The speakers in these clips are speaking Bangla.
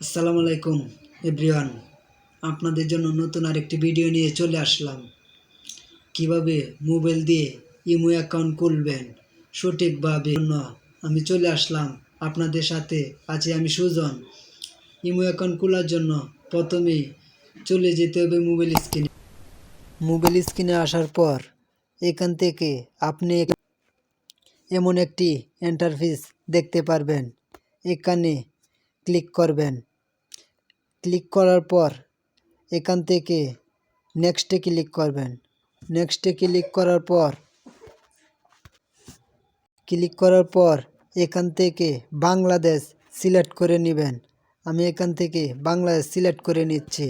আসসালামু আলাইকুম, এভরিওয়ান। আপনাদের জন্য নতুন আরেকটি ভিডিও নিয়ে চলে আসলাম। কীভাবে মোবাইল দিয়ে ইমো অ্যাকাউন্ট খুলবেন? সঠিকভাবে আমি চলে আসলাম। আপনাদের সাথে আছি আমি সুজন। ইমো অ্যাকাউন্ট খোলার জন্য প্রথমেই চলে যেতে হবে মোবাইল স্ক্রিনে। মোবাইল স্ক্রিনে আসার পর এখান থেকে আপনি এমন একটি ইন্টারফেস দেখতে পারবেন। এখানে ক্লিক করবেন। ক্লিক করার পর এখান থেকে নেক্সটে ক্লিক করবেন। নেক্সটে ক্লিক করার পর ক্লিক করার পর এখান থেকে বাংলাদেশ সিলেক্ট করে নেবেন। আমি এখান থেকে বাংলাদেশ সিলেক্ট করে নিচ্ছি।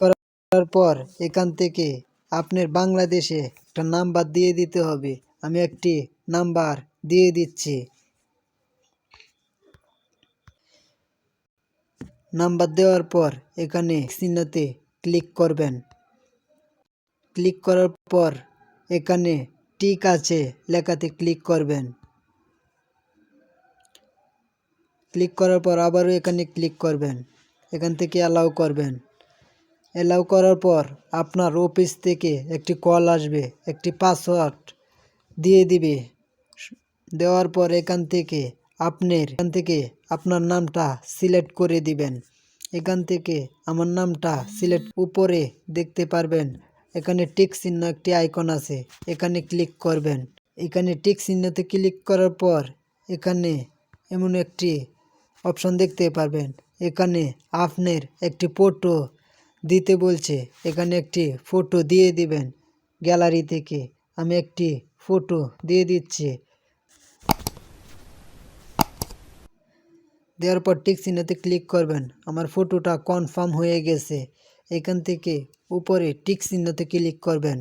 করার পর এখান থেকে আপনার বাংলাদেশে একটা নাম্বার দিয়ে দিতে হবে। আমি একটি নাম্বার দিয়ে দিচ্ছি। নাম্বার দেওয়ার পর এখানে চিহ্নতে ক্লিক করবেন। ক্লিক করার পর এখানে টিক আছে, লেখাতে ক্লিক করবেন। ক্লিক করার পর আবারও এখানে ক্লিক করবেন। এখান থেকে অ্যালাউ করবেন। অ্যালাউ করার পর আপনার অফিস থেকে একটি কল আসবে, একটি পাসওয়ার্ড দিয়ে দিবে। দেওয়ার পর এখান থেকে আপনার, এখান থেকে আপনার নামটা সিলেক্ট করে দিবেন। এখান থেকে আমার নামটা সিলেক্ট উপরে দেখতে পারবেন। এখানে টিক চিহ্ন একটি আইকন আছে, এখানে ক্লিক করবেন। এখানে টিক চিহ্নতে ক্লিক করার পর এখানে এমন একটি অপশন দেখতে পারবেন। এখানে আপনার একটি ফটো দিতে বলছে, এখানে একটি ফটো দিয়ে দিবেন। গ্যালারি থেকে আমি একটি ফটো দিয়ে দিচ্ছি। দেওয়ার পর টিক চিহ্নতে ক্লিক করবেন। আমার ফটোটা কনফার্ম হয়ে গেছে। এখান থেকে উপরে টিক চিহ্নতে ক্লিক করবেন।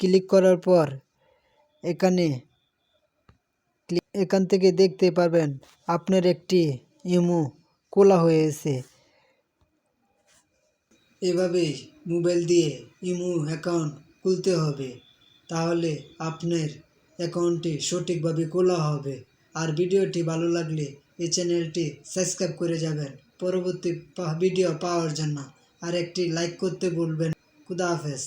ক্লিক করার পর এখানে এখান থেকে দেখতে পারবেন আপনার একটি ইমো খোলা হয়েছে। এভাবেই মোবাইল দিয়ে ইমো অ্যাকাউন্ট খুলতে হবে। তাহলে আপনার অ্যাকাউন্টটি সঠিকভাবে খোলা হবে। আর ভিডিওটি ভালো লাগলে এই চ্যানেলটি সাবস্ক্রাইব করে যাবেন। পরবর্তী ভিডিও পাওয়ার জন্য আর একটি লাইক করতে ভুলবেন খুদা হাফেজ।